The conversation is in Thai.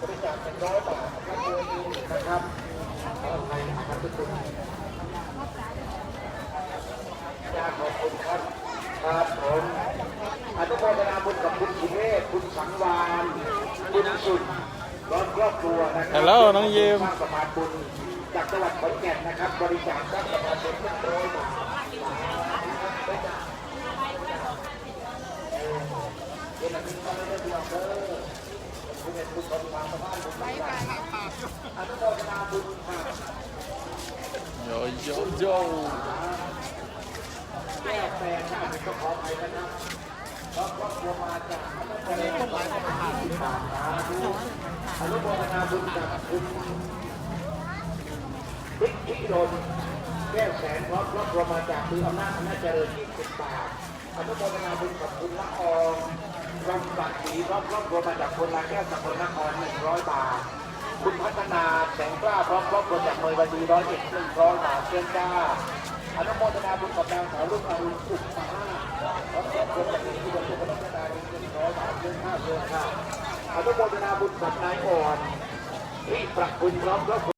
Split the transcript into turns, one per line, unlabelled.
บริจาคเป็นร้อยบาทนะครับโดยมีนะครับขออภัยนะครับทุกคนอยากขอบคุณครับครับผมอนุโมทนาบุญกับคุณสุเมธคุณสังวานคุณสุดร้อนครอบครัวนะครั
Hello น้องยิม
สร้างสะพานบุญจากจังหวัดขอนแก่นนะครับ บริจาคสร้างสะพานบุญ โมทนาบุญค่ะ
โยโยโย
แก้แปลงได้ก็ขอไปนะครับเพราะครอบครัวมาจากทะเลต้นไม้ก็ผ่านผ่านมาดูอนุโมทนาบุญกับคุณพิพิรนแก้วแสนพร้อมครอบครัวมาจากคืออำนาจอำนาจเจริญ20บาทอนุโมทนาบุญกับคุณละออง รำบัตรศรีรอมครอบครัวมาจากคนลาแก้วสกลนคร100บาท คุณพัฒนาแสงกล้าพร้อมครอบครัวจากเมยวันดีร้อยเอ็ดหนึ่งร้อยบาทเชิญจ้าอนุโมทนาบุญกับนางสาวรุ่งอรุณสุขมาห้าขอขอบคุณจากที่บุญสุขพัฒนาบุญเป็นร้อยบาทเชิญค่าเชิญค่ะอนุโมทนาบุญกับนายอ่อนที่ประคุณพร้อมครอบครัว